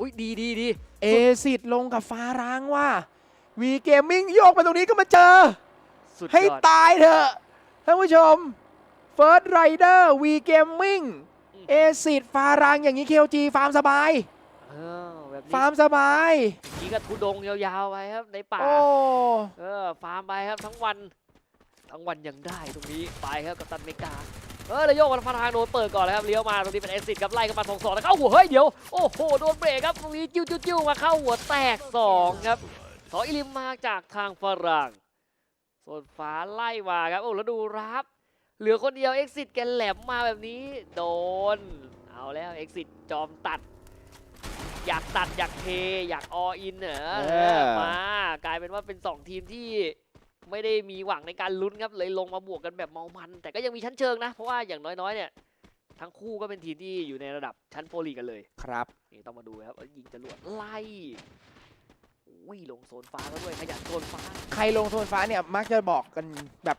อุ้ยดีดีดีเอซิดลงกับฟารางว่าวีเกมมิ่งโยกมาตรงนี้ก็มาเจอ สุดให้ยอดตายเถอะท่านผู้ชมเฟิร์สไรเดอร์วีเกมมิ่งเอซิดฟารางอย่างนี้เคลจีฟาร์มสบาย เออแบบนี้ฟาร์มสบายอย่างนี้ก็ทุดงยาวๆไปครับในป่า โอ้ เออฟาร์มไปครับทั้งวัน ทั้งวันยังได้ตรงนี้ไปครับกับตันเมกา เออแล้วโยกมาทางโดนเปิดก่อนเลยครับเลี้ยวมาตรงนี้เป็นเอซิดครับไล่กันมาสองสองแล้วเข้าหัวเฮ้ยเดี๋ยวโอ้โหโดนเบรกครับตรงนี้จิ้วจิ้วจิ้วมาเข้าหัวแตกสองครับสองอิลิมมาจากทางฝรั่งโซนฟ้าไล่มาครับโอ้แล้วดูรับเหลือคนเดียวเอ็กซิสแกแหลมมาแบบนี้โดน เอาแล้วเอ็กซิสจอมตัด อยากตัดอยากเทอยากออินเหรอเออมากลายเป็นว่าเป็น 2 ทีมที่ ไม่ได้มีหวังในการลุ้นครับเลยลงมาบวกกันแบบเมามัน แต่ก็ยังมีชั้นเชิงนะ เพราะว่าอย่างน้อยๆเนี่ยทั้งคู่ก็เป็นทีมที่อยู่ในระดับชั้นโปรลีกกันเลยครับนี่ต้องมาดูครับว่ายิงจรวดไล่อุ้ยลงโซนฟ้าก็ด้วยขยันโซนฟ้า ใครลงโทนฟ้าเนี่ยมักจะบอกกันแบบ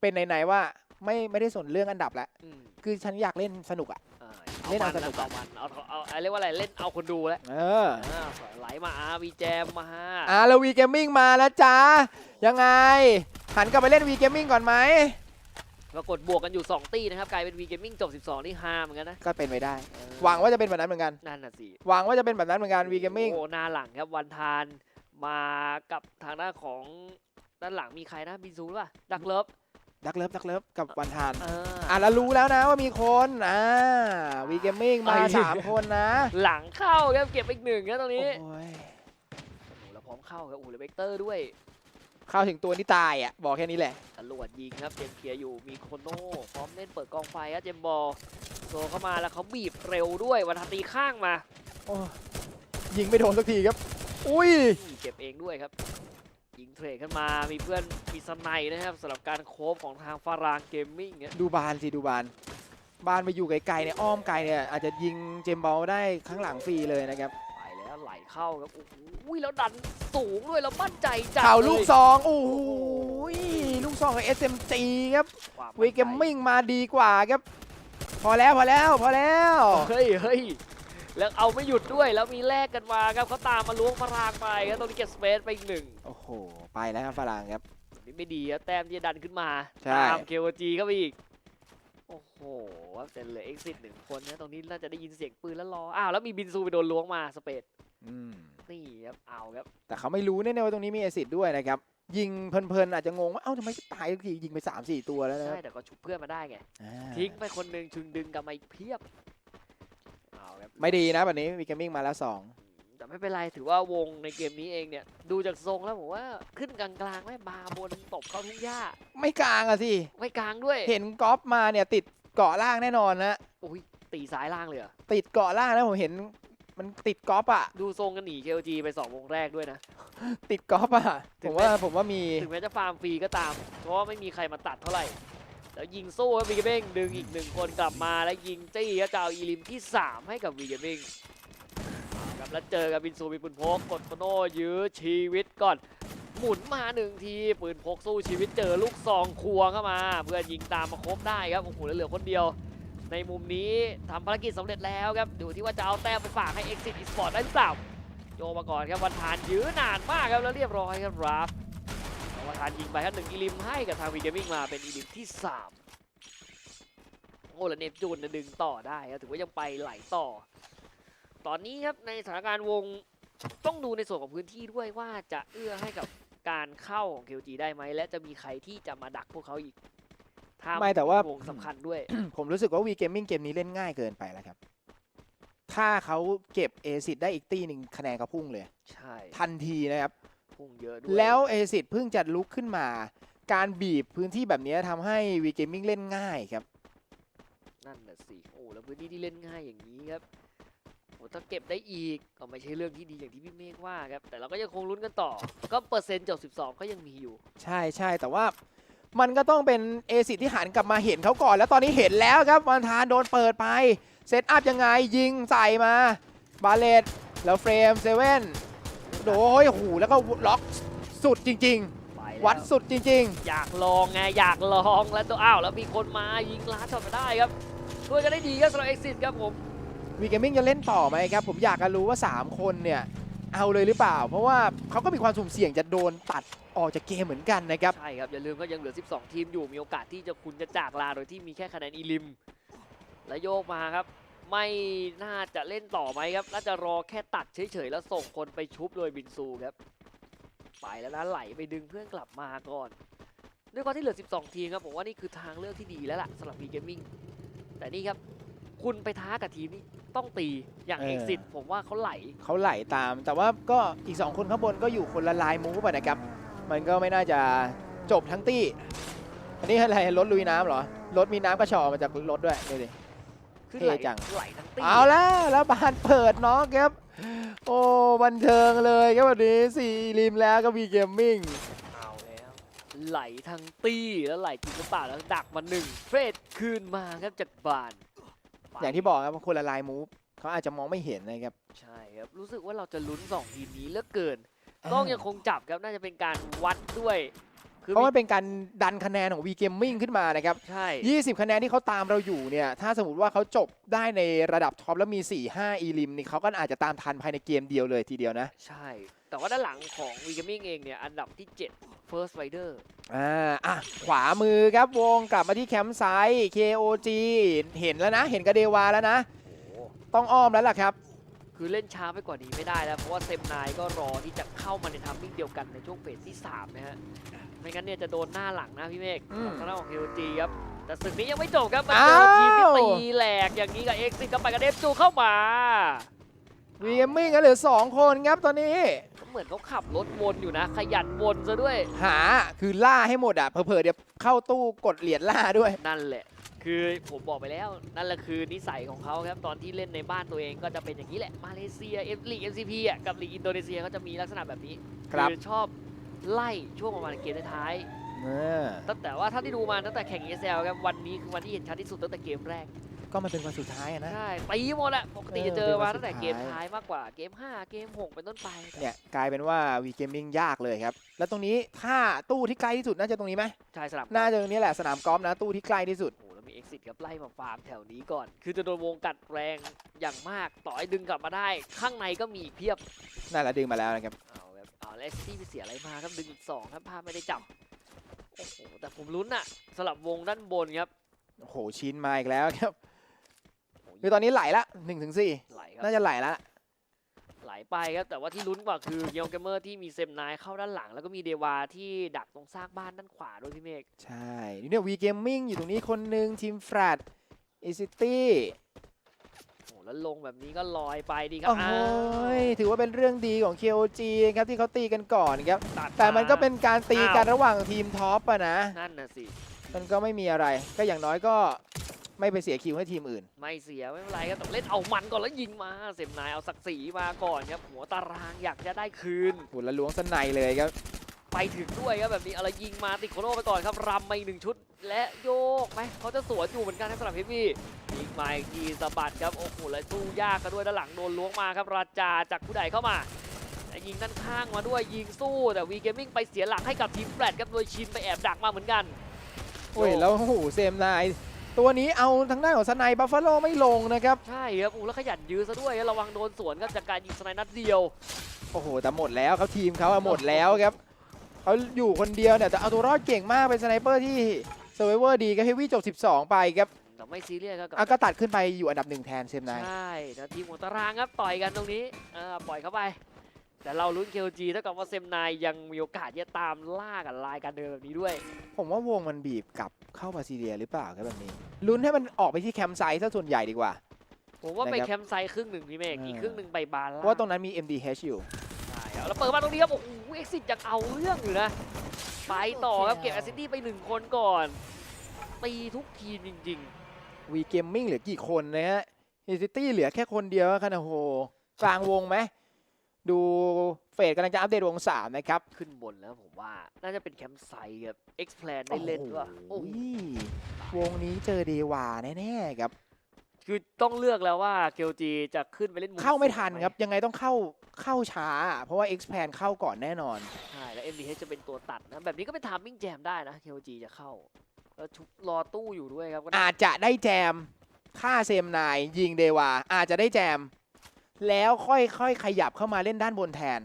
เป็นไหนๆว่าไม่ไม่ได้สนเรื่องอันดับแล้วอืมคือฉันอยากเล่นสนุกอะอ่า เล่นเอามันสนุกเอามันเอาเอาเอาเรียกว่าอะไรเล่นเอาคนดูแล้วเอออ่าไหลมาอาวีแจมมาอ่าแล้ววีเกมมิ่งมาแล้วจ้ายังไง หันกลับไปเล่นวีเกมมิ่งก่อนไหมปรากฏบวกกันอยู่ 2 ตีนะครับกลายเป็นวีเกมมิ่งจบ 12 นี่ฮาเหมือนกันนะก็เป็นไปได้เออหวังว่าจะเป็นแบบนั้นเหมือนกันนั่นน่ะสิหวังว่าจะเป็นแบบนั้นเหมือนกันวีเกมมิ่งโอ้หน้าหลังครับวันทานมากับทางด้านของด้านหลังมีใครนะบินซูหรือเปล่าดักเลิฟ ดักเลิฟดักเลิฟกับวันทานเอออะแล้วรู้แล้วนะว่ามีคนอ่าวีเกมมิ่งมาไอ้สามคนนะหลังเข้าครับเก็บอีกหนึ่งครับตรงนี้โอ้ยโอ้โหแล้วพร้อมเข้าครับโอ้โหแล้วเวกเตอร์ด้วย เข้าถึงตัวนี่ตายอะบอกแค่นี้แหละตำรวจยิงครับเจมส์เคลียร์อยู่มีโคโน่พร้อมเล่นเปิดกองไฟครับเจมส์บอลโซเข้ามาแล้วเขาบีบเร็วด้วยวันทันตีข้างมาโอ้ยิงไม่โดนสักทีครับ อุ้ยนี่เก็บเองด้วยครับ ยิงเทรดขึ้นมา มีเพื่อนมีสไนด์นะครับสำหรับการโคฟของทางฟารางเกมมิ่งเนี่ยดูบานสิดูบาน บานไปอยู่ไกลๆเนี่ยอ้อมไกลเนี่ยอาจจะยิงเจมส์บอลได้ข้างหลังฟรีเลยนะครับไปแล้วไหลเข้าครับโอ้โหแล้วดันสูงด้วยแล้วมั่นใจจัดเข่าลูกเลยซองโอ้โหลูกซองกับ SMG ครับความวีเกมมิ่งมาดีกว่าครับ พอแล้วพอแล้วพอแล้ว เฮ้ยเฮ้ย แล้วเอาไม่หยุดด้วยแล้วมีแลกกันมาครับเขาตามมาล้วงฟารางไปครับตรงนี้เก็บสเปซไปอีกหนึ่งโอ้โห ไปแล้วครับฝรั่งครับ นี่ไม่ดีครับแต้มที่จะดันขึ้นมาใช่ ตาม KOG เข้าไปอีก โอ้โหแต่เหลือ exit หนึ่งคนนะตรงนี้น่าจะได้ยินเสียงปืนแล้วรออ้าวแล้วมีบินซูไปโดนล้วงมาสเปซอืมนี่ครับเอาครับ แต่เขาไม่รู้แน่ๆว่าตรงนี้มีเอซิดด้วยนะครับ ยิงเพลินๆ อาจจะงงว่าเอ้าทำไมตายทุกทียิงไป 3 4 ตัวแล้วนะคใช่รับแต่ก็ชุบเพื่อนมาได้ไง อ่าทิ้งไปคนหนึ่งชึงดึงกลับมาอีกเพียบเอาครับ ไม่ดีนะแบบนี้วีเกมมิ่งมาแล้ว2แต่ไม่เป็นไรถือว่าวงในเกมนี้เองเนี่ย ดูจากทรงแล้วผมว่าขึ้นกลางๆไม่บาบนตบเข้าทุ่งหญ้า ไม่กลางอะสิไม่กลางด้วยเห็นกอล์ฟมาเนี่ยติดเกาะล่างแน่นอนนะอุ้ยตีซ้ายล่างเลยเหรอติดเกาะล่างนะผมเห็นมันติดกอล์ฟอะดูทรงกันหนี KOG ไปสองวงแรกด้วยนะ ติดกอล์ฟอะถึผงมแม้ว่าผมว่ามีถึงแม้จะฟาร์มฟรีก็ตาม เพราะว่าไม่มีใครมาตัดเท่าไหร่ แล้วยิงสู้ครับวีเกเบ้งดึงอีกหนึ่งคนกลับมาแล้วยิงจี้ครับจะเอาอีลิมที่ 3 ให้กับวีเกเบ้งครับแล้วเจอกับบินซูบินปืนพกกดโคโน่ยื้อชีวิตก่อน หมุนมาหนึ่งทีปืนพกสู้ชีวิตเจอลูกซองควงเข้ามา เพื่อยิงตามมาครบได้ครับโอ้โหเหลือคนเดียว ในมุมนี้ทำภารกิจสำเร็จแล้วครับดูที่ว่าจะเอาแต้มไปฝากให้ Exit Esport ได้หรือเปล่าโยมาก่อนครับวันทานยื้อนานมากครับแล้วเรียบร้อยครับรั บวันทานยิงไปครับหนึ่งอีลิมให้กับทางวีเกมมิ่งมาเป็นอีลิมที่สามโอ้แล้วเนปจูนนะดึงต่อได้ครับถือว่ายังไปไหลต่อ ตอนนี้ครับในสถานการณ์วงต้องดูในส่วนของพื้นที่ด้วยว่าจะเอื้อให้กับการเข้าของ KLG ได้ไหมและจะมีใครที่จะมาดักพวกเขาอีกถ้ไม่แต่ว่าวงสำคัญด้วย ผมรู้สึกว่าวีเกมมิ่งเกมนี้เล่นง่ายเกินไปแล้วครับ ถ้าเขาเก็บเอซิดได้อีกตีหนึ่งคะแนนก็พุ่งเลย ใช่ ทันทีนะครับ พุ่งเยอะด้วยแล้วเอซิดเพิ่งจะลุกขึ้นมา การบีบพื้นที่แบบนี้ทำให้วีเกมมิ่งเล่นง่ายครับ นั่นน่ะสิโอ้แล้วพื้นที่ที่เล่นง่ายอย่างนี้ครับโอ้ถ้าเก็บได้อีกก็ไม่ใช่เรื่องที่ดีอย่างที่พี่เมฆว่าครับ แต่เราก็ยังคงลุ้นกันต่อ ก็เปอร์เซ็นต์จบ 12 ก็ยังมีอยู่ ใช่ใช่แต่ว่ามันก็ต้องเป็นเอซิดที่หันกลับมาเห็นเขาก่อน แล้วตอนนี้เห็นแล้วครับวันทานโดนเปิดไป เซตอัพยังไงยิงใส่มา บาเลตแล้วเฟรมเซเว่น โอ้ยโอ้โหแล้วก็ล็อกสุดจริงไปแล้วๆวัดสุดจริง อยากลองไงอยากลองแล้วตัวอ้าวแล้วมีคนมายิงล้าช็อตมาได้ครับช่วยกันได้ดีครับสำหรับเอ็กซิสครับผมวีเกมมิ่งจะเล่นต่อไหมครับ ผมอยากจะรู้ว่า 3 คนเนี่ยเอาเลยหรือเปล่า เพราะว่าเขาก็มีความสุ่มเสี่ยงจะโดนตัดออกจากเกมเหมือนกันนะครับ ใช่ครับ อย่าลืมก็ยังเหลือ 12 ทีมอยู่มีโอกาสที่จะคุณจะจากลาโดยที่มีแค่คะแนนอีลิม และโยกมาครับ ไม่น่าจะเล่นต่อไหมครับ น่าจะรอแค่ตัดเฉยๆ แล้วส่งคนไปชุบโดยบินซูครับ ไปแล้วนะไหลไปดึงเพื่อนกลับมาก่อน ด้วยความที่เหลือ 12 ทีมครับผมว่านี่คือทางเลือกที่ดีแล้วล่ะสำหรับ v ีเกมมิ่งแต่นี่ครับ คุณไปท้ากับทีมนี้ต้องตีอย่างเออเอ กซิตผมว่าเขาไหล เขาไหลตาม แต่ว่าก็อีก 2 คนข้างบนก็อยู่คนละลายมูฟอะนะครับ มันก็ไม่น่าจะจบทั้งตี้ อันนี้อะไรรถลุยน้ำเหรอ รถมีน้ำกระชอกมาจากรถด้วยดูดิขึ้น เท่ไหลจังไหลทั้งตีเอาแล้วแล้วบานเปิดเนาะครับ โอ้บันเทิงเลยครับวันนี้สี่ริมแล้วก็มีเกมมิ่งเอาแล้วไหลทั้งตี้แล้วไหลจริงหรือเปล่าแล้วดักมาหนึ่งเฟสคืนมาครับจากบาน อย่างที่บอกครับคนละลายมูฟเขาอาจจะมองไม่เห็นนะครับใช่ครับรู้สึกว่าเราจะลุ้นสองทีมนี้เหลือเกินต้องยังคงจับครับน่าจะเป็นการวัดด้วยคือ เพราะมันเป็นการดันคะแนนของ V Gaming ขึ้นมานะครับ ใช่ 20 คะแนนที่เขาตามเราอยู่เนี่ย ถ้าสมมติว่าเขาจบได้ในระดับท็อปแล้วมี 4-5 อีลิมนี่เขาก็อาจจะตามทันภายในเกมเดียวเลยทีเดียวนะ ใช่ แต่ว่าด้านหลังของวีกามิงเองเนี่ย อันดับที่ 7 First Rider อ่าอะขวามือครับวงกลับมาที่แคมป์ไซต์ KOG เห็นแล้วนะ เห็นกระเดวาแล้วนะโอ้ต้องอ้อมแล้วล่ะครับ คือเล่นช้าไปกว่านี้ไม่ได้แล้ว เพราะว่าเซมนายก็รอที่จะเข้ามาในทัมมิ่งเดียวกันในช่วงเฟสที่ 3 นะฮะ ไม่งั้นเนี่ยจะโดนหน้าหลังนะพี่เมฆอืมทางด้านของ KOG ครับ แต่ศึกนี้ยังไม่จบครับมาเจอทีมที่อ้าวตีแหลกอย่างนี้กับเอ็กซิก็ไปกับเดฟจูเข้ามา V Gaming ก็เหลือ 2 คนครับตอนนี้เหมือนเขาขับรถวนอยู่นะ ขยันวนซะด้วย หาคือล่าให้หมดอะเผลอๆเดี๋ยวเข้าตู้กดเหรียญล่าด้วยนั่นแหละ คือผมบอกไปแล้วนั่นแหละคือนิสัยของเขาครับตอนที่เล่นในบ้านตัวเองก็จะเป็นอย่างนี้แหละมาเลเซียเอฟลีเอ็มซีพีอะกับลีกอินโดนีเซียก็จะมีลักษณะแบบนี้ครับ อชอบไล่ช่วงประมาณเกมท้ายเออๆตั้งแต่ว่าถ้าที่ดูมาตั้งแต่แข่ง ESL ครับวันนี้คือวันที่เห็นชัดที่สุดตั้งแต่เกมแรกก็มันเป็นวันสุดท้ายอะนะ ใช่ตีหมดอะปกติเออจะเจอมาเป็นวันตั้งแต่สุดเกมท้ายท้ายมากกว่าเกม 5 เกม 6 เป็นต้นไปเนี่ยกลายเป็นว่า V Gaming ยากเลยครับ แล้วตรงนี้ถ้าตู้ที่ใกล้ที่สุดน่าจะตรงนี้ไหม ใช่สลับน่าจะตรงนี้แหละสนามกอล์ฟนะตู้ที่ใกล้ที่สุด โอ้โห แล้วมี Exit กับไล่มาฟาร์มแถวนี้ก่อน คือจะโดนวงกัดแรงอย่างมากต่อให้ดึงกลับมาได้ ข้างในก็มีอีกเพียบน่าจะดึงมาแล้วนะครับเอาครับเอาแล้วซี่ไปเสียอะไรมาครับดึงอีกสองครับพาไม่ได้จับโอ้โหแต่ผมลุ้นอะสลับวงด้านบนครับโอ้โหชินมาอีกแล้วครับโอ้โหคือตอนนี้ไหลละ1นถึงสไหลครับน่าจะไหลละไห ลไปครับแต่ว่าที่ลุ้นกว่าคือเยลเกมเมอร์ที่มีเซมนายเข้าด้านหลัง แล้วก็มีเดวาที่ดักตรงซากบ้านด้านขวาด้วยพี่เมฆใช่นี่เนี่ย V Gaming อยู่ตรงนี้คนหนึ่งทีมแฟลตอีซิตี้โอ้โหแล้วลงแบบนี้ก็ลอยไปดีครัโอ้บโหอ้าวยถือว่าเป็นเรื่องดีของ KOG ครับที่เขาตีกันก่อนครับตัดแต่มันก็เป็นการตีกันอ้าวระหว่างทีมท็อปอะนะ นั่นน่ะสิ มันก็ไม่มีอะไร ก็อย่างน้อยก็ ไม่ไปเสียคิวให้ทีมอื่น ไม่เสียไม่เป็นไรครับแต่เล่นเอามันก่อนแล้วยิงมาเซมนายเอาศักดิ์ศรีมาก่อนครับหัวตารางอยากจะได้คืนหุ่นละล้วงสนในเลยครับ ไปถึงด้วยครับแบบนี้อะไรยิงมาติดโคโนไปก่อนครับรำมาอีกหนึ่งชุด และโยกไหมเขาจะสวนอยู่เหมือนกันครับสำหรับเฮฟวี่ยิงมาอีกทีสะบัดครับโอ้โหแล้วสู้ยากกันด้วยด้านหลังโดนล้วงมาครับราชาจากผู้ใดเข้ามาแต่ยิงด้านข้างมาด้วยยิงสู้แต่วีเกมมิ่งไปเสียหลังให้กับทีมแฟลตครับโดยชินไปแอบดักมาเหมือนกันโอ้ยแล้วโอ้โหเซมนาย ตัวนี้เอาทางด้านของสไนบัฟฟาโลไม่ลงนะครับ ใช่ครับอู้แล้วขยันยื้อซะด้วยระวังโดนสวนครับจากการยิงสไนด์นัดเดียว โอ้โหแต่หมดแล้วเขาทีมเขาอะหมดแล้วครับเขาอยู่คนเดียวเนี่ยแต่เอาตัวรอดเก่งมากเป็นสไนเปอร์ที่เซอร์ไวเวอร์ดีก็เฮฟวี่จบ 12 ไปครับแต่ไม่ซีเรียสครับกับอะก็ตัดขึ้นไปอยู่อันดับหนึ่งแทนเซมนายใช่แล้วทีมหัวตารางครับต่อยกันตรงนี้เออปล่อยเข้าไป แต่เราลุ้นเคลจีเท่ากับว่าเซมนายยังมีโอกาสที่จะตามล่ากับลายการเดินแบบนี้ด้วย ผมว่าวงมันบีบกลับเข้าบาซิเลียหรือเปล่าครับแบบนี้ลุ้นให้มันออกไปที่แคมป์ไซต์ซะส่วนใหญ่ดีกว่า ผมว่าไปนะครับแคมป์ไซต์ครึ่งหนึ่งพี่เมฆเอออีอีกครึ่งหนึ่งไปบาร์เพล่าราะว่าตรงนั้นมี MDH อยู่ ใช่ครับแล้วเปิดมาตรงนี้ครับโอ้โหเอ็กซิสยังเอาเรื่องอยู่นะ ไปต่อครับเก็บแอสซิตี้ไปหนึ่งคนก่อนตีทุกทีมจริงวีเกมมิ่งเหลือกี่คนนะฮะเฮซิตี้เหลือแค่คนเดียวครับโอ้โหกลางวงไหม ดูเฟสกำลังจะอัปเดตวงสามนะครับๆขึ้นบนแล้วผมว่า น่าจะเป็นแคมป์ไซต์ครับเอ็กซ์แพลนได้เล่นด้วยโอ้โอ้โหโหวงนี้เจอเดวาแน่ๆครับ คือต้องเลือกแล้วว่าเกลจีจะขึ้นไปเล่นมุมเข้าไม่สูงทันหครับ ยังไงต้องเข้าเข้าช้า เพราะว่า X p a n เข้าก่อนแน่นอน ใช่ แล้ว MDH จะเป็นตัวตัดนะ แบบนี้ก็เป็นทามมิ่งแจมได้นะ KOG จะเข้า แล้วชุบรอตู้อยู่ด้วยครับก็น่าอาจจะได้แจมฆ่าเซมนายยิงเดวา อาจจะได้แจม แล้วค่อยๆขยับเข้ามาเล่นด้านบนแทน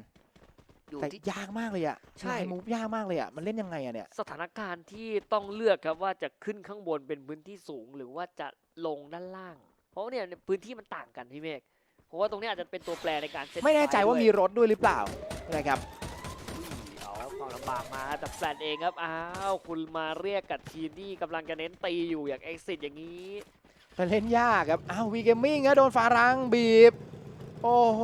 อยู่แต่ที่ ยากมากเลยอะใช่ลายมูฟยากมากเลยอะมันเล่นยังไงอะเนี่ย สถานการณ์ที่ต้องเลือกครับว่าจะขึ้นข้างบนเป็นพื้นที่สูงหรือว่าจะลงด้านล่าง เพราะว่าเนี่ยพื้นที่มันต่างกันพี่เมฆเพราะว่าตรงนี้อาจจะเป็นตัวแปรในการเซตไม่แน่ใจฟว่าด้ยมีรถด้วยหรือเปล่านะครับอุ้ยเอาครับความลำบากมาจากแฟลตเองครับอ้าวคุณมาเรียกกับทีมที่กำลังจะเน้นตีอยู่อย่างเอ็กซิอย่างนี้ แต่เล่นยากครับอ้าววีเกมมิ่งนะโดนฟารังบีบ โอ้โห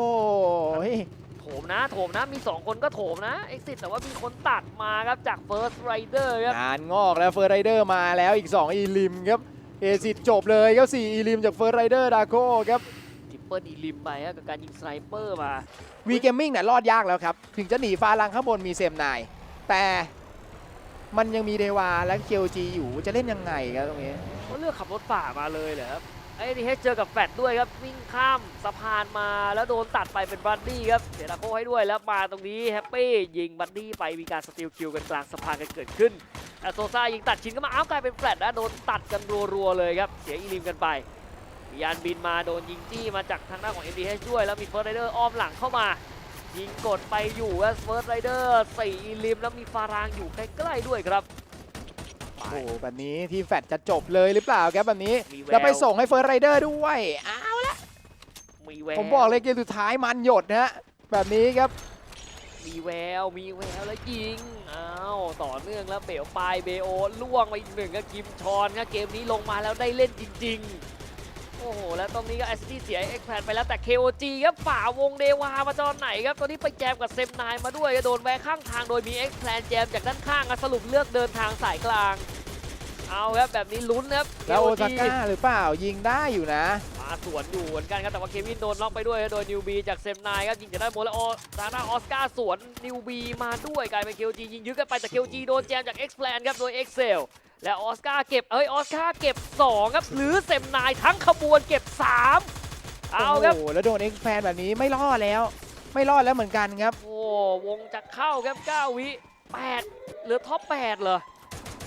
โถมนะโถมนะมี 2 คนก็โถมนะเอ็กซิแต่ว่ามีคนตัดมาครับจากเฟิร์สไรเดอร์ครับงานงอกแล้วเฟิร์สไรเดอร์มาแล้วอีก 2 อีลิมครับเอซิดจบเลยครับ4อีลิมจากเฟิร์สไรเดอร์ดาโก้ครับทิปเปิลอีลิมไปครับกับการยิงสไนเปอร์มาวีเกมมิ่งเนี่ยรอดยากแล้วครับ ถึงจะหนีฟารังข้างบนมีเซมนายแต่มันยังมีเดวาและเคียวจีอยู่จะเล่นยังไงครับตรงนี้ก็เลือกขับรถฝ่ามาเลยเหรอครับ ไอ้นี่ให้เจอกับแฟดด้วยครับวิ่งข้ามสะพานมาแล้วโดนตัดไปเป็นบัดดี้ครับเสียดาโคให้ด้วยแล้วมาตรงนี้แฮปปี้ยิงบัดดี้ไปมีการสติลคิวกันกลางสะพานกันเกิดขึ้นแต่โซซ่ายิงตัดชิ้นก็มาอ้าวกลายเป็นแฟลตนะโดนตัดกันรัวๆเลยครับเสียอีลิมกันไปยานบินมาโดนยิงจี้มาจากทางด้านของ MDH ด้วยแล้วมีเฟิร์สไรเดอร์อ้อมหลังเข้ามายิงกดไปอยู่ครับเฟิร์สไรเดอร์สี่อีลิมแล้วมีฟารางอยู่ใกล้ๆด้วยครับ โอ้โหแบบนี้ทีมแฟดจะจบเลยหรือเปล่าครับแบบนี้มีแววแล้วไปส่งให้เฟิร์สไรเดอร์ด้วยอ้าวมีแววผมบอกเลยเกมสุดท้ายมันหยดนะฮะแบบนี้ครับ มีแววมีแววแล้วยิงอ้าวต่อเนื่องแล้วเบลปลายเบโอล่วงไปอีกหนึ่งก็กิมชอนครับเกมนี้ลงมาแล้วได้เล่นจริงๆโอ้โห แล้วตรงนี้ก็แอสซี่เสียเอ็กแพนไปแล้วแต่ KOG ครับฝ่าวงเดวามาจอนไหนครับ ตอนนี้ไปแจมกับเซมนายมาด้วยก็โดนแวะข้างทางโดยมีเอ็กแพนแจมจากด้านข้างอะสรุปเลือกเดินทางสายกลาง เอาครับแบบนี้ลุ้นครับแล้วโอ KOG ซาก้าหรือเปล่ายิงได้อยู่นะ มาสวนอยู่เหมือนกันครับแต่ว่าเควินโดนล็อกไปด้วยครับโดยนิวบีจากเซมนายครับยิงจากด้านบนแล้วออทางด้านออสการ์สวนนิวบีมาด้วยกลายเป็นเคจียิงยึดกันไปแต่เคจีโดนแจมจากเอ็กซ์แพลนครับโดยเอ็กเซล และออสการ์เก็บเอ้ยออสการ์เก็บ 2 ครับ หรือเซมนายทั้งขบวนเก็บ 3 เอาครับโอ้โหแล้วโดนเอ็กแฟนแบบนี้ไม่รอดแล้ว ไม่รอดแล้วเหมือนกันครับ โอ้วงจะเข้าครับ 9 วิ 8 เหลือท็อป8เหรอ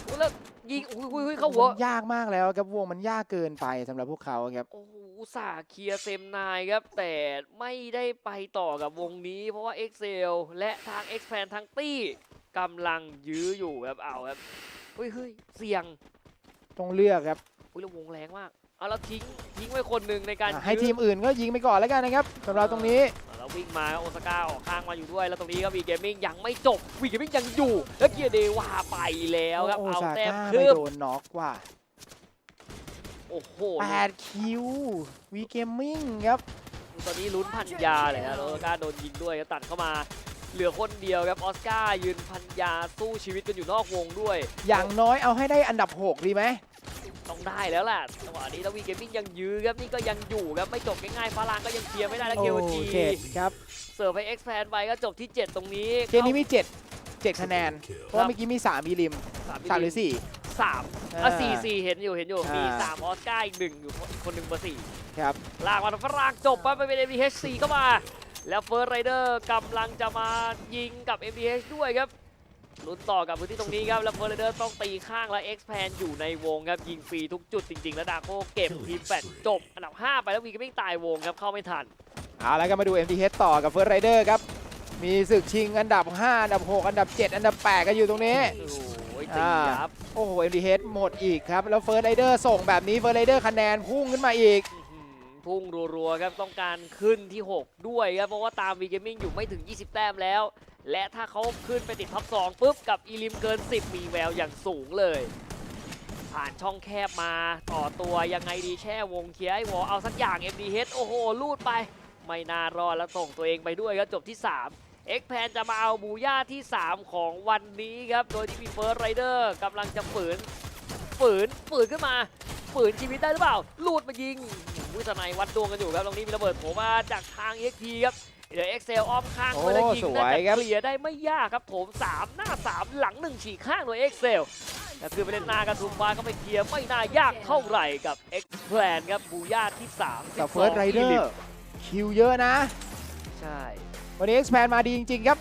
โอ้แล้วยิงอุ้ยอุ้ยอุ้ยเข้าหัวมันยากมากแล้วครับวงมันยากเกินไปสำหรับพวกเขาครับ โอ้โหอุตสาห์เคลียร์เซมนายครับ แต่ไม่ได้ไปต่อกับวงนี้ เพราะว่า Excel และทาง x p a n ทั้งตี้กำลังยื้ออยู่ครับเอาครับ เฮ้ยเฮ้ยเสี่ยงต้องเลือกครับอุ้ยแล้ววงแรงมากเอาแล้วทิ้งทิ้งไว้คนหนึ่งในการอะให้ยื้อ ทีมอื่นก็ยิงไปก่อนแล้วกันนะครับสำหรับตรงนี้เอาแล้ววิ่งมาโอซาก้าออกข้างมาอยู่ด้วย แล้วตรงนี้ก็วีเกมมิ่งยังไม่จบวีเกมมิ่งยังอยู่ แล้วเกียร์เดวาไปแล้วครับโอเอาซาแต้มก้าไปคืบโดนน็อกว่ะโอ้โห8คิววีเกมมิ่งครับ ตอนนี้ลุ้นพันยาเลยนะโอซาก้าโดนยิงด้วยก็ตัดเข้ามา เหลือคนเดียวครับออสการ์ยืนพันยาสู้ชีวิตกันอยู่นอกวงด้วย อย่างน้อยเอาให้ได้อันดับ 6 ดีไหม ต้องได้แล้วแหละจังหวะนี้แล้ววีเกมมิ่งยังยื้อครับนี่ก็ยังอยู่ครับไม่จบง่ายๆฟาลังก็ยังเคลียร์ไม่ได้แล้วโอ้เกลจีเจ็ดครับ เสิร์ฟไปเอ็กซ์แพนไปก็จบที่ 7 ตรงนี้เกมนี้มี 7 7คะแนน เพราะว่าเมื่อกี้มี3มีริมเข้า3หรือ4สามอะสี่สี่เห็นอยู่เห็นอยู่มีอ่า สามออสการ์อีกหนึ่งอยู่คนหนึ่งเบอร์สี่ครับ ลากมาทางฝรั่งจบปั๊บไปเป็น MDH 4เข้ามา แล้วเฟิร์สไรเดอร์กำลังจะมายิงกับ MDH ด้วยครับลุ้นต่อกับพื้นที่ตรงนี้ครับ แล้วเฟิร์สไรเดอร์ต้องตีข้างแล้ว X p a n อยู่ในวงครับ ยิงฟรีทุกจุดจริง ๆ แล้วดาโคเก็บทีมแปดจบ อันดับ 5 ไปแล้ววีก็ไม่ตายวงครับ เข้าไม่ทัน เอาแล้วก็มาดู MTH ต่อกับเฟิร์สไรเดอร์ครับ มีศึกชิงอันดับ 5 อันดับ 6 อันดับ 7 อันดับ 8 กันอยู่ตรงนี้ โอ้ยตีอ่าครับ โอ้โห MTH หมดอีกครับ แล้วเฟิร์สไรเดอร์ส่งแบบนี้เฟิร์สไรเดอร์คะแนนพุ่งขึ้นมาอีกอื้อหือ พุ่งรัวๆครับต้องการขึ้นที่ 6 ด้วยครับเพราะว่าตามวีเกมมิ่งอยู่ไม่ถึง 20 แต้มแล้ว และถ้าเขาขึ้นไปติดท็อป2ปุ๊บกับอีลิมเกิน 10 มีแววอย่างสูงเลย ผ่านช่องแคบมาต่อตัวยังไงดีแช่วงเคลียร์ให้วอเอาสักอย่าง MDH โอ้โหลูดไป ไม่น่ารอดแล้วส่งตัวเองไปด้วยครับจบที่3 X p a n จะมาเอาบูย่าที่ 3 ของวันนี้ครับโดยที่มีเฟิร์สไรเดอร์กำลังจะฝืนฝืนฝืนขึ้นมา ฝืนชีวิตได้หรือเปล่าลูดมายิงวิสนัยวัดดวงกันอยู่ครับตรงนี้มีระเบิดโผล่มาจากทาง XP ครับเดี๋ยว Excel อ้อมข้างโอ้ไว้แล้วยิงสวยน่าจะครับเคลียร์ได้ไม่ยากครับโถม3 หน้า 3 หลัง 1 ฉีกข้างโดย Excel แต่คือไปเล่นหน้ากันทุมฟ้าก็ไม่เคลียร์ไม่น่ายากเท่าไหร่กับ X Plan ครับบูย่าที่3แต่เฟิร์สไรเดอร์คิวเยอะนะ ใช่ วันนี้ Expand มาดีจริง ๆ ครับ